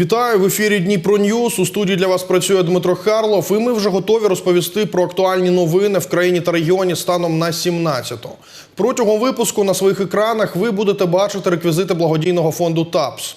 Вітаю в ефірі Дніпро Ньюс. У студії для вас працює Дмитро Харлов. І ми вже готові розповісти про актуальні новини в країні та регіоні станом на 17-го. Протягом випуску на своїх екранах ви будете бачити реквізити благодійного фонду ТАПС.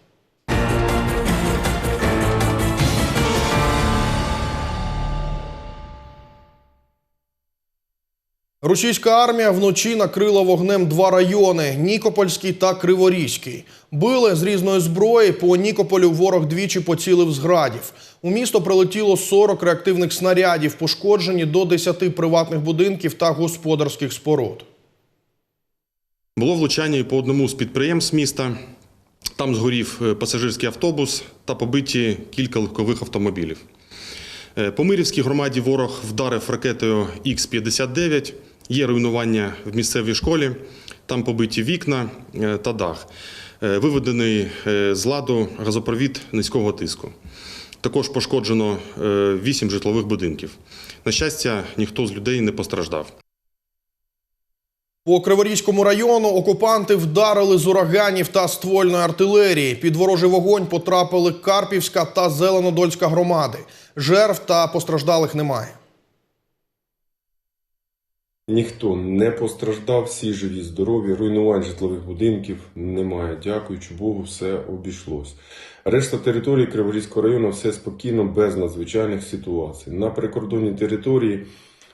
Російська армія вночі накрила вогнем два райони Нікопольський та Криворізький. Били з різної зброї. По Нікополю ворог двічі поцілив з градів. У місто прилетіло 40 реактивних снарядів, пошкоджені до 10 приватних будинків та господарських споруд. Було влучання і по одному з підприємств міста. Там згорів е, пасажирський автобус та побиті кілька легкових автомобілів. Е, По Мирівській громаді ворог вдарив ракетою Х-59. Є руйнування в місцевій школі, там побиті вікна е, та дах. Е, Виведений е, з ладу газопровід низького тиску. Також пошкоджено 8 житлових будинків. На щастя, ніхто з людей не постраждав. По Криворізькому району окупанти вдарили з ураганів та ствольної артилерії. Під ворожий вогонь потрапили Карпівська та Зеленодольська громади. Жертв та постраждалих немає. Ніхто не постраждав, всі живі, здорові, руйнувань житлових будинків немає. Дякуючи Богу, все обійшлось. Решта території Криворізького району все спокійно, без надзвичайних ситуацій. На прикордонній території,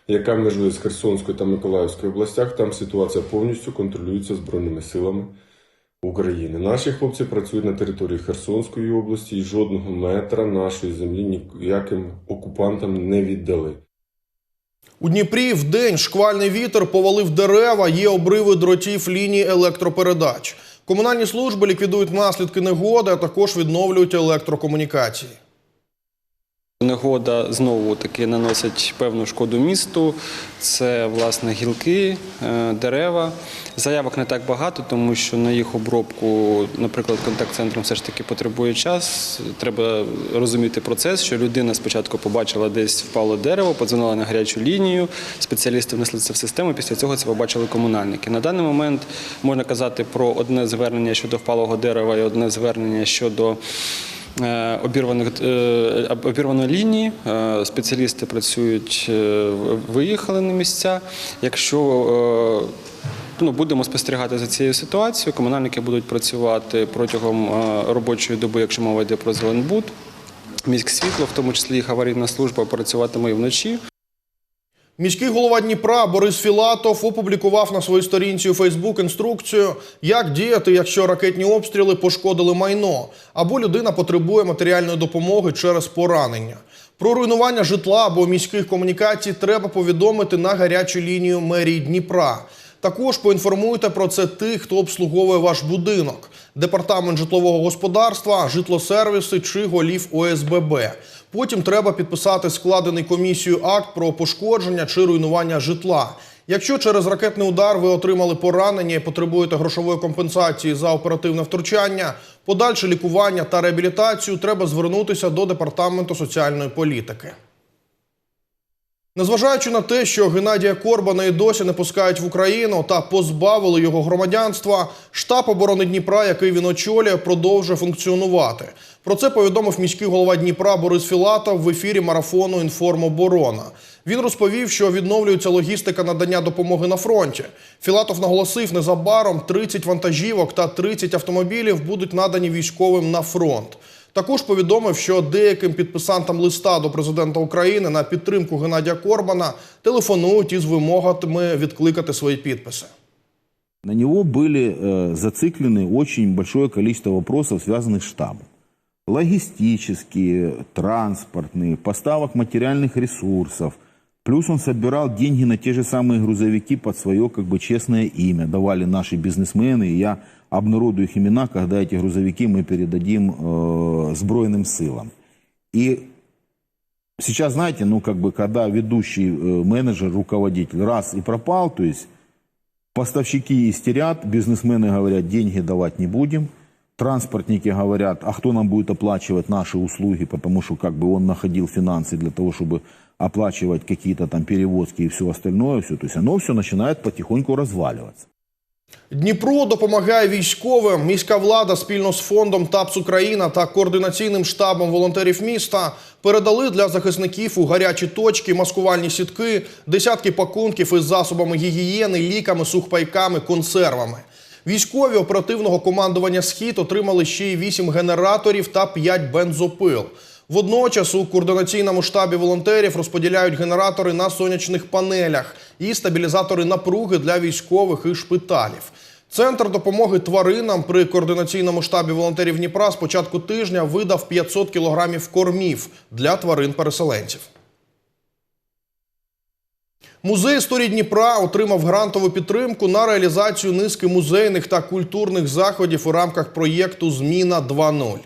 яка межує з Херсонською та Миколаївською областях, там ситуація повністю контролюється Збройними силами України. Наші хлопці працюють на території Херсонської області і жодного метра нашої землі ніяким окупантам не віддали. У Дніпрі в день шквальний вітер повалив дерева, є обриви дротів лінії електропередач. Комунальні служби ліквідують наслідки негоди, а також відновлюють електрокомунікації. Негода знову таки наносить певну шкоду місту. Це власне гілки, е, дерева. Заявок не так багато, тому що на їх обробку, наприклад, контакт-центром все ж таки потребує час. Треба розуміти процес, що людина спочатку побачила десь впало дерево, подзвонила на гарячу лінію. Спеціалісти внесли це в систему. Після цього це побачили комунальники. На даний момент можна казати про одне звернення щодо впалого дерева і одне звернення щодо. Е, обірваних е, обірваної лінії. Е, Спеціалісти працюють, виїхали на місця. Якщо ну, будемо спостерігати за цією ситуацією, комунальники будуть працювати протягом е, робочої доби, якщо мова йде про Зеленбуд. Міськсвітло, в тому числі їх аварійна служба, працюватиме і вночі. Міський голова Дніпра Борис Філатов опублікував на своїй сторінці у Фейсбук інструкцію, як діяти, якщо ракетні обстріли пошкодили майно, або людина потребує матеріальної допомоги через поранення. Про руйнування житла або міських комунікацій треба повідомити на гарячу лінію мерії Дніпра. Також поінформуйте про це тих, хто обслуговує ваш будинок, департамент житлового господарства, житлосервіси чи голів ОСББ. Потім треба підписати складений комісією акт про пошкодження чи руйнування житла. Якщо через ракетний удар ви отримали поранення і потребуєте грошової компенсації за оперативне втручання, подальше лікування та реабілітацію, треба звернутися до департаменту соціальної політики. Незважаючи на те, що Геннадія Корбана і досі не пускають в Україну та позбавили його громадянства, штаб оборони Дніпра, який він очолює, продовжує функціонувати. Про це повідомив міський голова Дніпра Борис Філатов в ефірі марафону Інформоборона. Він розповів, що відновлюється логістика надання допомоги на фронті. Філатов наголосив, незабаром 30 вантажівок та 30 автомобілів будуть надані військовим на фронт. Також повідомив, що деяким підписантам листа до президента України на підтримку Геннадія Корбана телефонують із вимогами відкликати свої підписи. На него были э, зациклены очень большое количество вопросов, связанных с штабом. Логистические, транспортные, поставок материальных ресурсов. Плюс он собирал деньги на те же самые грузовики под свое как бы честное имя. Давали наши бизнесмены, и я обнародую их имена, когда эти грузовики мы передадим э, сбройным силам. И сейчас, знаете, ну как бы, когда ведущий э, менеджер, руководитель раз и пропал, то есть Поставщики истерят, бизнесмены говорят, деньги давать не будем. Транспортники говорят, а кто нам будет оплачивать наши услуги, потому что как бы он находил финансы для того, чтобы оплачивать какие-то там перевозки и все остальное, все, то есть оно все начинает потихоньку разваливаться. Дніпро допомагає військовим. Міська влада спільно з фондом ТАПС Україна та координаційним штабом волонтерів міста передали для захисників у гарячі точки маскувальні сітки, десятки пакунків із засобами гігієни, ліками, сухпайками, консервами. Військові оперативного командування Схід отримали ще й 8 генераторів та 5 бензопил. Водночас у координаційному штабі волонтерів розподіляють генератори на сонячних панелях і стабілізатори напруги для військових і шпиталів. Центр допомоги тваринам при координаційному штабі волонтерів Дніпра з початку тижня видав 500 кілограмів кормів для тварин-переселенців. Музей історії Дніпра отримав грантову підтримку на реалізацію низки музейних та культурних заходів у рамках проєкту Зміна 2.0.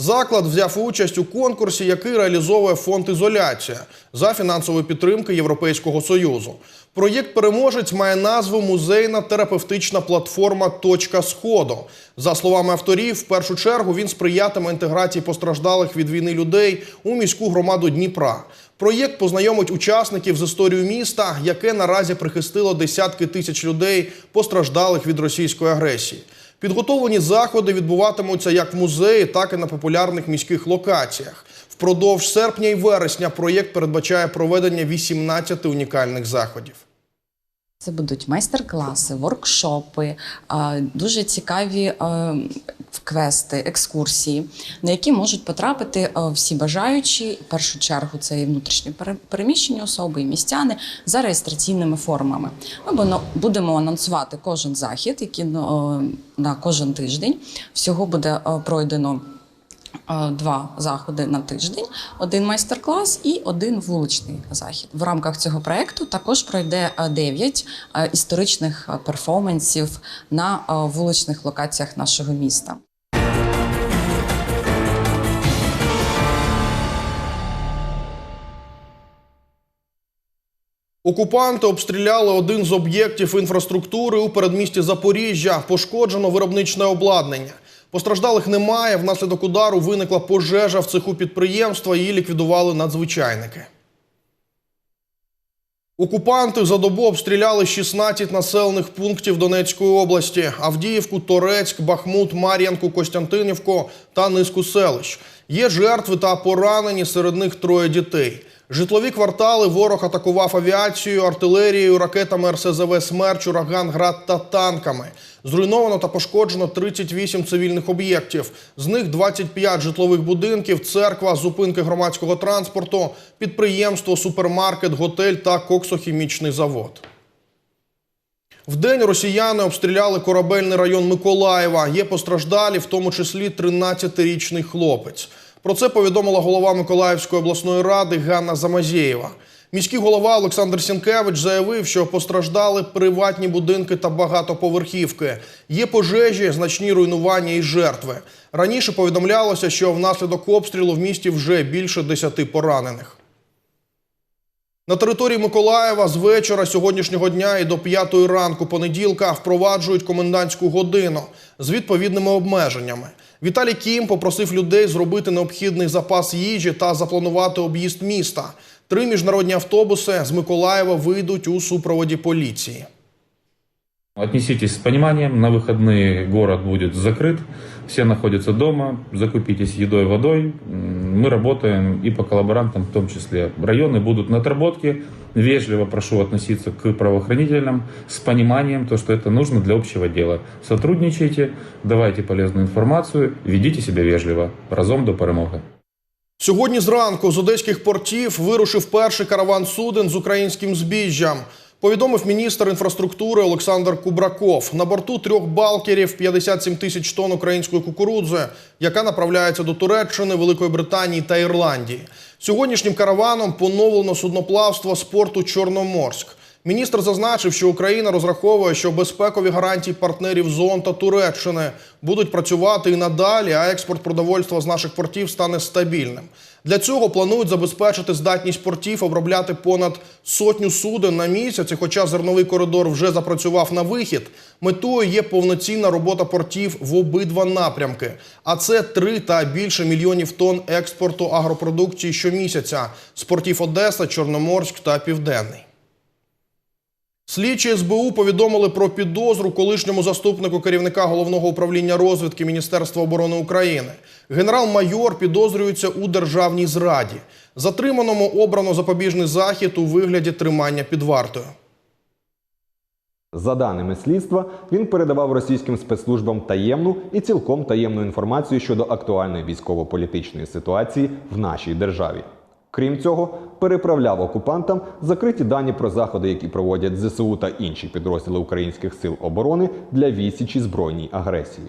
Заклад взяв участь у конкурсі, який реалізовує фонд Ізоляція за фінансової підтримки Європейського союзу. Проєкт переможець має назву Музейна терапевтична платформа Точка Сходу. За словами авторів, в першу чергу він сприятиме інтеграції постраждалих від війни людей у міську громаду Дніпра. Проєкт познайомить учасників з історією міста, яке наразі прихистило десятки тисяч людей, постраждалих від російської агресії. Підготовлені заходи відбуватимуться як в музеї, так і на популярних міських локаціях. Впродовж серпня і вересня проєкт передбачає проведення 18 унікальних заходів. Це будуть майстер-класи, воркшопи, дуже цікаві квести, екскурсії, на які можуть потрапити всі бажаючі. В першу чергу це і внутрішньо пере- переміщені особи, і містяни за реєстраційними формами. Ми будемо анонсувати кожен захід, який ну, на кожен тиждень. Всього буде пройдено. Два заходи на тиждень, один майстер-клас і один вуличний захід. В рамках цього проекту також пройде дев'ять історичних перформансів на вуличних локаціях нашого міста. Окупанти обстріляли один з об'єктів інфраструктури у передмісті Запоріжжя. Пошкоджено виробничне обладнання. Постраждалих немає. Внаслідок удару виникла пожежа в цеху підприємства. Її ліквідували надзвичайники. Окупанти за добу обстріляли 16 населених пунктів Донецької області: Авдіївку, Торецьк, Бахмут, Мар'янку, Костянтинівку та низку селищ. Є жертви та поранені, серед них троє дітей. Житлові квартали ворог атакував авіацією, артилерією, ракетами РСЗВ «Смерч», «Ураган», «Град» та танками. Зруйновано та пошкоджено 38 цивільних об'єктів. З них 25 житлових будинків, церква, зупинки громадського транспорту, підприємство, супермаркет, готель та коксохімічний завод. Вдень росіяни обстріляли корабельний район Миколаєва. Є постраждалі, в тому числі 13-річний хлопець. Про це повідомила голова Миколаївської обласної ради Ганна Замазєєва. Міський голова Олександр Сінкевич заявив, що постраждали приватні будинки та багатоповерхівки. Є пожежі, значні руйнування і жертви. Раніше повідомлялося, що внаслідок обстрілу в місті вже більше 10 поранених. На території Миколаєва з вечора сьогоднішнього дня і до п'ятої ранку понеділка впроваджують комендантську годину з відповідними обмеженнями. Віталій Кім попросив людей зробити необхідний запас їжі та запланувати об'їзд міста. Три міжнародні автобуси з Миколаєва вийдуть у супроводі поліції. Отнеситесь с пониманием, на выходные город будет закрыт, все находятся дома, закупитесь едой, водой. М, Мы работаем и по коллаборантам в том числе. Районы будут на отработке. Вежливо прошу относиться к правоохранителям с пониманием, то, что это нужно для общего дела. Сотрудничайте, давайте полезную информацию, ведите себя вежливо. Разом до перемоги. Сьогодні зранку з одеських портів вирушив перший караван суден з українським збіжжям. Повідомив міністр інфраструктури Олександр Кубраков. На борту трьох балкерів 57 тисяч тонн української кукурудзи, яка направляється до Туреччини, Великої Британії та Ірландії. Сьогоднішнім караваном поновлено судноплавство з порту Чорноморськ. Міністр зазначив, що Україна розраховує, що безпекові гарантії партнерів ЗОН та Туреччини будуть працювати і надалі, а експорт продовольства з наших портів стане стабільним. Для цього планують забезпечити здатність портів обробляти понад сотню суден на місяць. Хоча зерновий коридор вже запрацював на вихід, метою є повноцінна робота портів в обидва напрямки. А це 3 та більше мільйонів тонн експорту агропродукції щомісяця з портів Одеса, Чорноморськ та Південний. Слідчі СБУ повідомили про підозру колишньому заступнику керівника головного управління розвідки Міністерства оборони України. Генерал-майор підозрюється у державній зраді. Затриманому обрано запобіжний захід у вигляді тримання під вартою. За даними слідства, він передавав російським спецслужбам таємну і цілком таємну інформацію щодо актуальної військово-політичної ситуації в нашій державі. Крім цього, переправляв окупантам закриті дані про заходи, які проводять ЗСУ та інші підрозділи українських сил оборони для відсічі збройній агресії.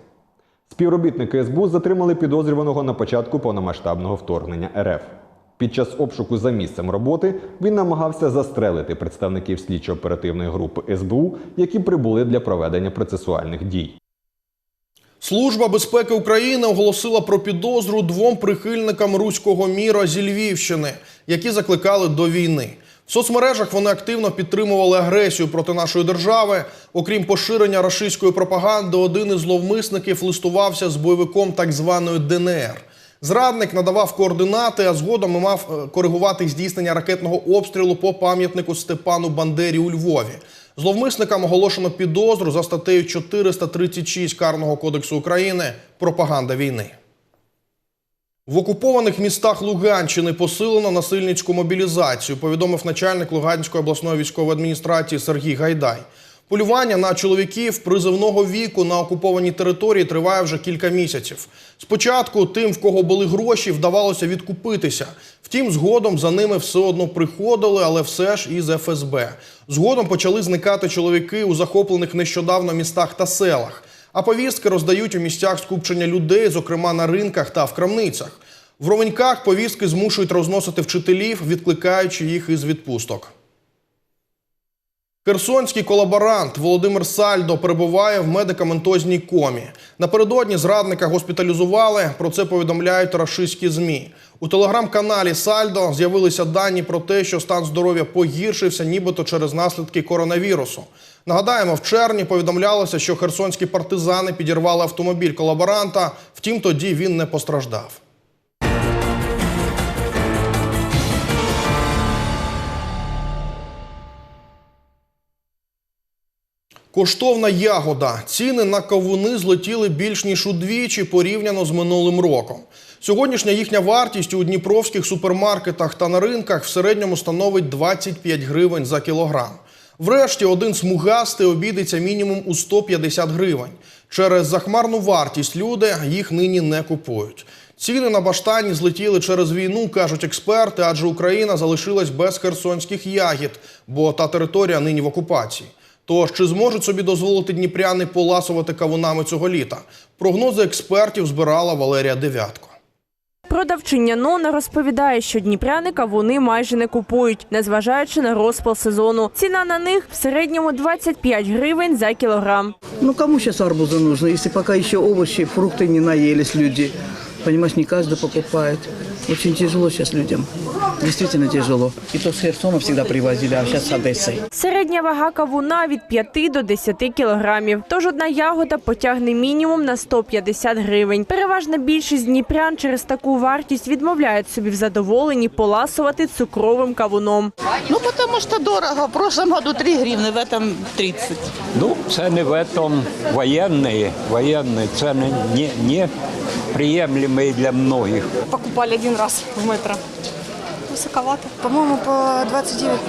Співробітники СБУ затримали підозрюваного на початку повномасштабного вторгнення РФ. Під час обшуку за місцем роботи він намагався застрелити представників слідчо-оперативної групи СБУ, які прибули для проведення процесуальних дій. Служба безпеки України оголосила про підозру двом прихильникам руського міра зі Львівщини, які закликали до війни. В соцмережах вони активно підтримували агресію проти нашої держави. Окрім поширення рашистської пропаганди, один із зловмисників листувався з бойовиком так званої ДНР. Зрадник надавав координати, а згодом мав е, коригувати здійснення ракетного обстрілу по пам'ятнику Степану Бандері у Львові. Зловмисникам оголошено підозру за статтею 436 Карного кодексу України Пропаганда війни. В окупованих містах Луганщини посилено насильницьку мобілізацію, повідомив начальник Луганської обласної військової адміністрації Сергій Гайдай. Полювання на чоловіків призивного віку на окупованій території триває вже кілька місяців. Спочатку тим, в кого були гроші, вдавалося відкупитися. Втім, згодом за ними все одно приходили, але все ж із ФСБ. Згодом почали зникати чоловіки у захоплених нещодавно містах та селах. А повістки роздають у місцях скупчення людей, зокрема на ринках та в крамницях. В Ровеньках повістки змушують розносити вчителів, відкликаючи їх із відпусток. Херсонський колаборант Володимир Сальдо перебуває в медикаментозній комі. Напередодні зрадника госпіталізували. Про це повідомляють рашистські змі. У телеграм-каналі Сальдо з'явилися дані про те, що стан здоров'я погіршився, нібито через наслідки коронавірусу. Нагадаємо, в червні повідомлялося, що херсонські партизани підірвали автомобіль колаборанта. Втім, тоді він не постраждав. Коштовна ягода. Ціни на кавуни злетіли більш ніж удвічі порівняно з минулим роком. Сьогоднішня їхня вартість у дніпровських супермаркетах та на ринках в середньому становить 25 гривень за кілограм. Врешті один смугастий обійдеться мінімум у 150 гривень. Через захмарну вартість люди їх нині не купують. Ціни на баштані злетіли через війну, кажуть експерти, адже Україна залишилась без херсонських ягід, бо та територія нині в окупації. Тож чи зможуть собі дозволити дніпряни поласувати кавунами цього літа? Прогнози експертів збирала Валерія Девятко. Продавчиня Нона розповідає, що дніпряни кавуни майже не купують, незважаючи на розпал сезону. Ціна на них в середньому 25 гривень за кілограм. Ну кому сейчас арбузы нужны, если пока еще овощи, фрукты не наелись люди? Понимаешь, не каждый покупает. Очень тяжело сейчас людям. Действительно тяжело. И то с Херсона всегда привозили, а сейчас с Одессы. Середня вага кавуна від 5 до 10 кілограмів. Тож одна ягода потягне мінімум на 150 гривень. Переважна більшість дніпрян через таку вартість відмовляють собі в задоволенні поласувати цукровим кавуном. Ну, потому что дорого. В прошлом году 3 гривны, в этом 30. Ну, ціни в этом воєнні, воєнні ціни не, не приемлемые для многих. Покупали один раз в метро. Высоковато. По-моему, по 29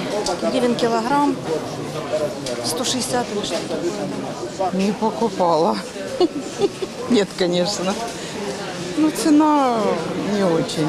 гривен килограмм. 160 или что-то. Не покупала. Нет, конечно. Ну, цена не очень.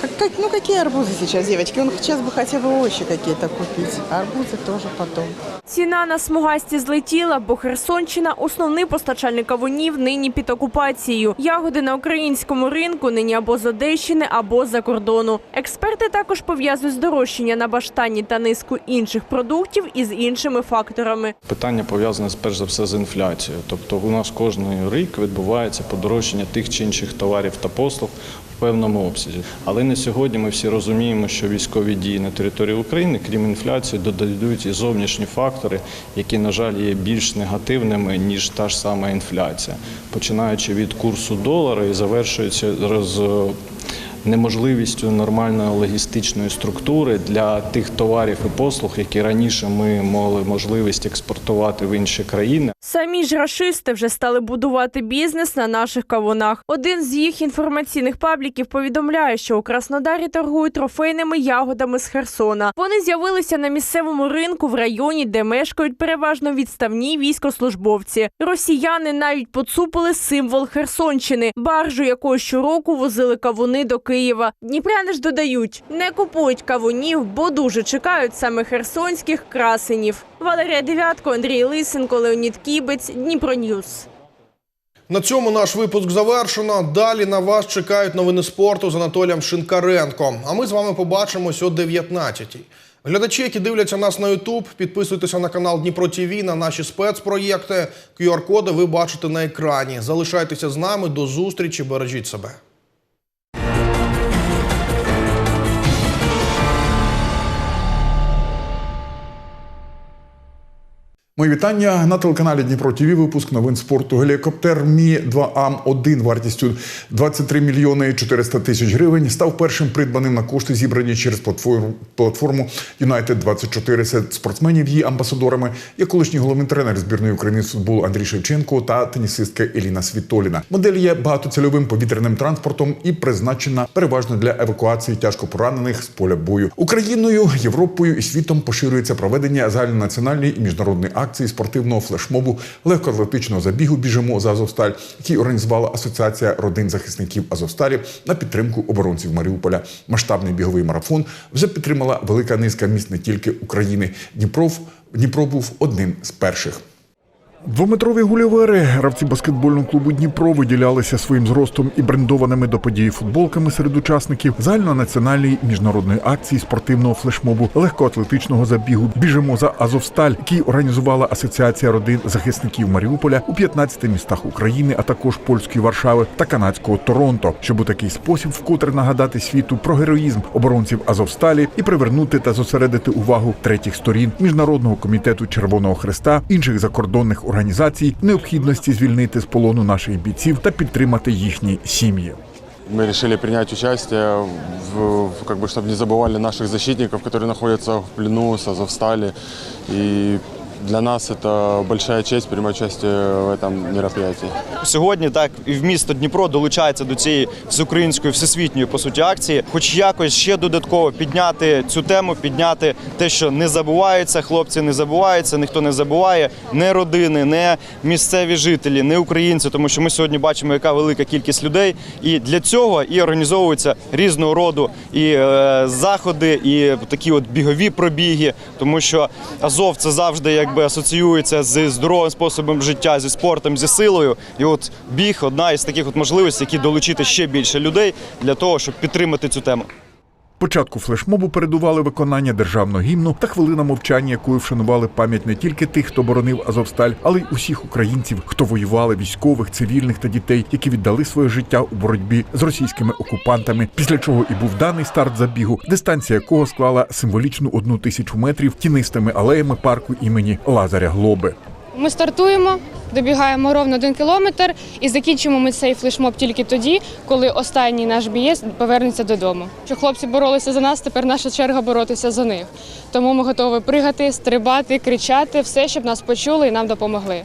Как, как- ну какие арбузы сейчас, девочки? Он сейчас бы хотя бы овощи какие-то купить. А арбузы тоже потом. Ціна на смугасті злетіла, бо Херсонщина основний постачальник кавунів нині під окупацією. Ягоди на українському ринку нині або з Одещини, або з-за кордону. Експерти також пов'язують здорожчання на баштані та низку інших продуктів із іншими факторами. Питання пов'язане перш за все з інфляцією. Тобто у нас кожен рік відбувається подорожчання тих чи інших товарів та послуг в певному обсязі. Але на сьогодні ми всі розуміємо, що військові дії на території України, крім інфляції, додають і зовнішні фактори, які, на жаль, є більш негативними ніж та ж сама інфляція, починаючи від курсу долара і завершується роз неможливістю нормальної логістичної структури для тих товарів і послуг, які раніше ми мали можливість експортувати в інші країни. Самі ж рашисти вже стали будувати бізнес на наших кавунах. Один з їх інформаційних пабліків повідомляє, що у Краснодарі торгують трофейними ягодами з Херсона. Вони з'явилися на місцевому ринку в районі, де мешкають переважно відставні військослужбовці. Росіяни навіть поцупили символ Херсонщини, баржу якою щороку возили кавуни до Києва. Дніпряни ж додають, не купують кавунів, бо дуже чекають саме херсонських красенів. Валерія Дев'ятко, Андрій Лисенко, Леонід Кібець, Дніпро Ньюс. На цьому наш випуск завершено. Далі на вас чекають новини спорту з Анатолієм Шинкаренко. А ми з вами побачимось о 19-й. Глядачі, які дивляться нас на YouTube, підписуйтеся на канал Дніпро ТВ, на наші спецпроєкти. QR-коди ви бачите на екрані. Залишайтеся з нами. До зустрічі. Бережіть себе. Мої вітання на телеканалі Дніпро ТВ. Випуск новин спорту. Гелікоптер Мі 2 ам 1 вартістю 23 мільйони 400 тисяч гривень став першим придбаним на кошти, зібрані через платформу платформу United 24 Серед спортсменів. Її амбасадорами є колишній головний тренер збірної України з футболу Андрій Шевченко та тенісистка Еліна Світоліна. Модель є багатоцільовим повітряним транспортом і призначена переважно для евакуації тяжко поранених з поля бою. Україною, Європою і світом поширюється проведення загальнонаціональної і міжнародної акції спортивного флешмобу легкоатлетичного забігу Біжимо за Азовсталь, який організувала Асоціація родин захисників Азовсталі на підтримку оборонців Маріуполя. Масштабний біговий марафон вже підтримала велика низка міст не тільки України. Дніпров Дніпро був одним з перших. Двометрові гулівери гравці баскетбольного клубу Дніпро виділялися своїм зростом і брендованими до події футболками серед учасників загальнонаціональної міжнародної акції спортивного флешмобу легкоатлетичного забігу Біжимо за Азовсталь, який організувала Асоціація родин захисників Маріуполя у 15 містах України, а також польської Варшави та канадського Торонто, щоб у такий спосіб вкотре нагадати світу про героїзм оборонців Азовсталі і привернути та зосередити увагу третіх сторін міжнародного комітету Червоного Хреста інших закордонних організацій необхідності звільнити з полону наших бійців та підтримати їхні сім'ї. Мы решили принять участие, в, в- как бы, чтобы не забывали наших защитников, которые находятся в плену с Азовстали. И для нас это большая честь принимать участие в этом мероприятии. Сьогодні так і в місто Дніпро долучається до цієї всеукраїнської всесвітньої по суті акції, хоч якось ще додатково підняти цю тему, підняти те, що не забуваються, хлопці не забуваються, ніхто не забуває, не родини, не місцеві жителі, не українці, тому що ми сьогодні бачимо, яка велика кількість людей, і для цього і організовуються різного роду і е, заходи, і такі от бігові пробіги, тому що Азов це завжди якби асоціюється з здоровим способом життя, зі спортом, зі силою. І от біг одна із таких от можливостей, які долучити ще більше людей для того, щоб підтримати цю тему. Початку флешмобу передували виконання державного гімну та хвилина мовчання, якою вшанували пам'ять не тільки тих, хто боронив Азовсталь, але й усіх українців, хто воювали, військових, цивільних та дітей, які віддали своє життя у боротьбі з російськими окупантами. Після чого і був даний старт забігу, дистанція якого склала символічну одну тисячу метрів тінистими алеями парку імені Лазаря Глоби. Ми стартуємо, добігаємо ровно один кілометр і закінчимо ми цей флешмоб тільки тоді, коли останній наш бієць повернеться додому. Що хлопці боролися за нас, тепер наша черга боротися за них. Тому ми готові пригати, стрибати, кричати, все, щоб нас почули і нам допомогли.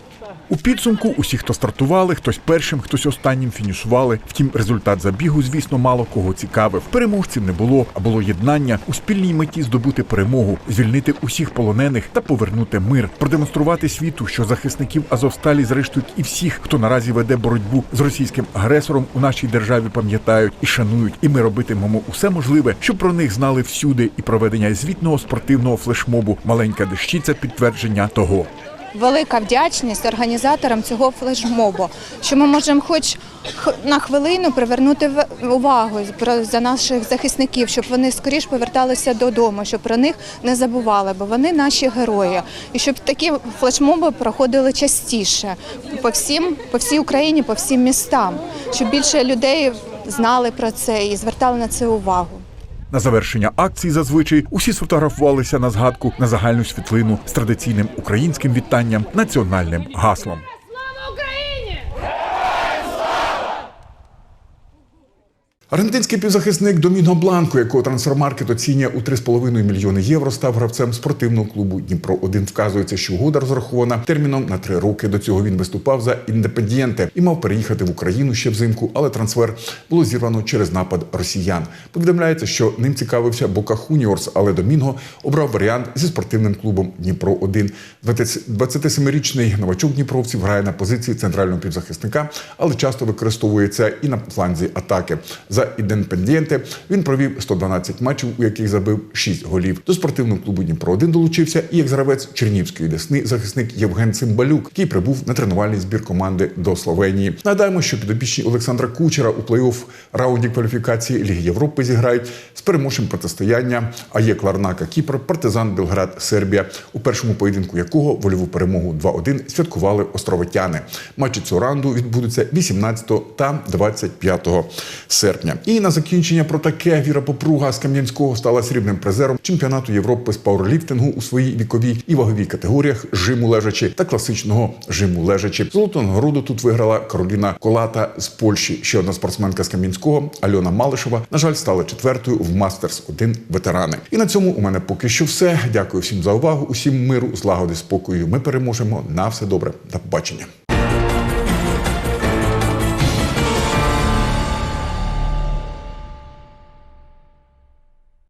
У підсумку усі, хто стартували, хтось першим, хтось останнім фінішували. Втім, результат забігу, звісно, мало кого цікавив. Переможців не було, а було єднання у спільній меті здобути перемогу, звільнити усіх полонених та повернути мир, продемонструвати світу, що захисників Азовсталі, зрештою, і всіх, хто наразі веде боротьбу з російським агресором, у нашій державі пам'ятають і шанують. І ми робитимемо усе можливе, щоб про них знали всюди. І проведення звітного спортивного флешмобу маленька дещиця підтвердження того. Велика вдячність організаторам цього флешмобу, що ми можемо хоч на хвилину привернути увагу за наших захисників, щоб вони скоріш поверталися додому, щоб про них не забували, бо вони наші герої. І щоб такі флешмоби проходили частіше по всім, по всій Україні, по всім містам, щоб більше людей знали про це і звертали на це увагу. На завершення акції зазвичай усі сфотографувалися на згадку на загальну світлину з традиційним українським вітанням, національним гаслом. Аргентинський півзахисник Доміно Бланко, якого трансфермаркет оцінює у 3,5 мільйони євро, став гравцем спортивного клубу Дніпро 1 Вказується, що угода розрахована терміном на три роки. До цього він виступав за індепендієнте і мав переїхати в Україну ще взимку, але трансфер було зірвано через напад росіян. Повідомляється, що ним цікавився Бока Хуніорс, але Домінго обрав варіант зі спортивним клубом Дніпро 1 27-річний новачок Дніпровців грає на позиції центрального півзахисника, але часто використовується і на фланзі атаки. За ідепендієнте він провів 112 матчів, у яких забив 6 голів. До спортивного клубу Дніпро 1 долучився і як гравець Чернівської десни захисник Євген Цимбалюк, який прибув на тренувальний збір команди до Словенії. Нагадаємо, що підопічні Олександра Кучера у плей-офф раунді кваліфікації Ліги Європи зіграють з переможцем протистояння АЄ Ларнака Кіпр, партизан Белград Сербія, у першому поєдинку якого вольову перемогу 2-1 святкували островитяни. Матчі цього раунду відбудуться 18 та 25 серпня. І на закінчення про таке Віра Попруга з Кам'янського стала срібним призером чемпіонату Європи з пауерліфтингу у своїй віковій і ваговій категоріях жиму лежачі та класичного жиму лежачі. Золоту нагороду тут виграла Кароліна Колата з Польщі. Ще одна спортсменка з Кам'янського Альона Малишева, на жаль, стала четвертою в Мастерс 1 ветерани. І на цьому у мене поки що все. Дякую всім за увагу. Усім миру, злагоди, спокою. Ми переможемо. На все добре. До побачення.